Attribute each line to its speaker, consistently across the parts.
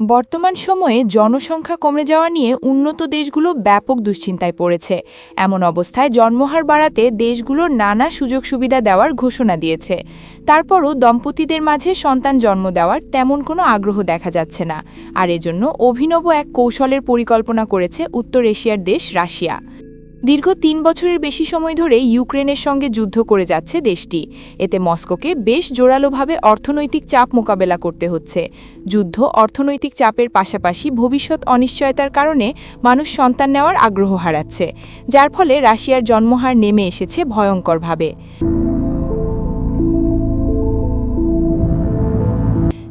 Speaker 1: বর্তমান সময়ে জনসংখ্যা কমে যাওয়া নিয়ে উন্নত দেশগুলো ব্যাপক দুশ্চিন্তায় পড়েছে। এমন অবস্থায় জন্মহার বাড়াতে দেশগুলোর নানা সুযোগ সুবিধা দেওয়ার ঘোষণা দিয়েছে। তারপরও দম্পতিদের মাঝে সন্তান জন্ম দেওয়ার তেমন কোনো আগ্রহ দেখা যাচ্ছে না। আর এজন্য অভিনব এক কৌশলের পরিকল্পনা করেছে উত্তর এশিয়ার দেশ রাশিয়া। দীর্ঘ তিন বছরের বেশি সময় ধরে ইউক্রেনের সঙ্গে যুদ্ধ করে যাচ্ছে দেশটি। এতে মস্কোকে বেশ জোরালোভাবে অর্থনৈতিক চাপ মোকাবেলা করতে হচ্ছে। যুদ্ধ অর্থনৈতিক চাপের পাশাপাশি ভবিষ্যৎ অনিশ্চয়তার কারণে মানুষ সন্তান নেওয়ার আগ্রহ হারাচ্ছে, যার ফলে রাশিয়ার জন্মহার নেমে এসেছে ভয়ঙ্করভাবে।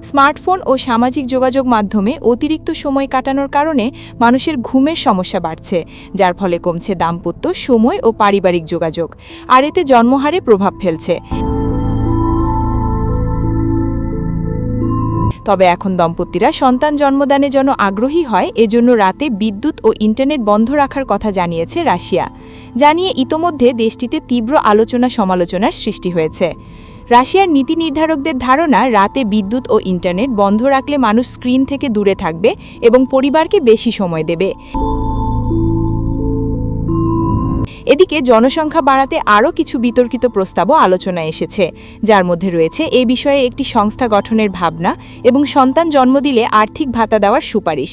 Speaker 1: স্মার্টফোন ও সামাজিক যোগাযোগ মাধ্যমে অতিরিক্ত সময় কাটানোর কারণে মানুষের ঘুমের সমস্যা বাড়ছে, যার ফলে কমছে দাম্পত্য, সময় ও পারিবারিক যোগাযোগ, আর এতে জন্মহারে প্রভাব ফেলছে। তবে এখন দম্পতিরা সন্তান জন্মদানে যেন আগ্রহী হয়, এজন্য রাতে বিদ্যুৎ ও ইন্টারনেট বন্ধ রাখার কথা জানিয়েছে রাশিয়া। জানিয়ে ইতোমধ্যে দেশটিতে তীব্র আলোচনা সমালোচনার সৃষ্টি হয়েছে। রাশিয়ার নীতি নির্ধারকদের ধারণা, রাতে বিদ্যুৎ ও ইন্টারনেট বন্ধ রাখলে মানুষ স্ক্রিন থেকে দূরে থাকবে এবং পরিবারকে বেশি সময় দেবে। এদিকে জনসংখ্যা বাড়াতে আরও কিছু বিতর্কিত প্রস্তাবও আলোচনায় এসেছে। যার মধ্যে রয়েছে, এ বিষয়ে একটি সংস্থা গঠনের ভাবনা এবং সন্তান জন্ম দিলে আর্থিক ভাতা দেওয়ার সুপারিশ।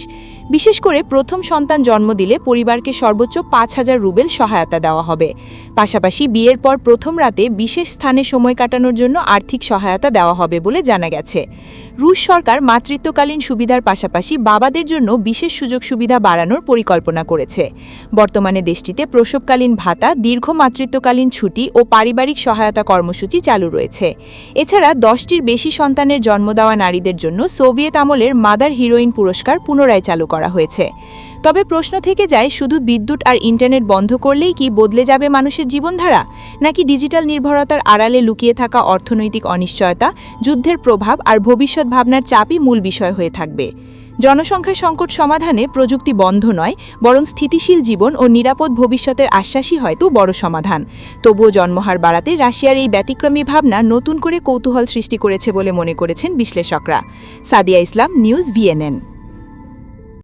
Speaker 1: বিশেষ করে প্রথম সন্তান জন্ম দিলে পরিবারকে সর্বোচ্চ পাঁচ হাজার রুবেল সহায়তা দেওয়া হবে। পাশাপাশি বিয়ের পর প্রথম রাতে বিশেষ স্থানে সময় কাটানোর জন্য আর্থিক সহায়তা দেওয়া হবে বলে জানা গেছে। রুশ সরকার মাতৃত্বকালীন সুবিধার পাশাপাশি বাবাদের জন্য বিশেষ সুযোগ সুবিধা বাড়ানোর পরিকল্পনা করেছে। বর্তমানে দেশটিতে প্রসবকালীন ভাতা, দীর্ঘ মাতৃত্বকালীন ছুটি ও পারিবারিক সহায়তা কর্মসূচি চালু রয়েছে। এছাড়া দশটির বেশি সন্তানের জন্ম দেওয়া নারীদের জন্য সোভিয়েত আমলের মাদার হিরোইন পুরস্কার পুনরায় চালু করা হয়েছে। তবে প্রশ্ন থেকে যায়, শুধু বিদ্যুৎ আর ইন্টারনেট বন্ধ করলেই কি বদলে যাবে মানুষের জীবনধারা? নাকি ডিজিটাল নির্ভরতার আড়ালে লুকিয়ে থাকা অর্থনৈতিক অনিশ্চয়তা, যুদ্ধের প্রভাব আর ভবিষ্যৎ ভাবনার চাপই মূল বিষয় হয়ে থাকবে? জনসংখ্যা সংকট সমাধানে প্রযুক্তি বন্ধ নয়, বরং স্থিতিশীল জীবন ও নিরাপদ ভবিষ্যতের আশ্বাসই হয়তো বড় সমাধান। তবুও জন্মহার বাড়াতে রাশিয়ার এই ব্যতিক্রমী ভাবনা নতুন করে কৌতূহল সৃষ্টি করেছে বলে মনে করেছেন বিশ্লেষকরা। Sadia Islam, news VNN.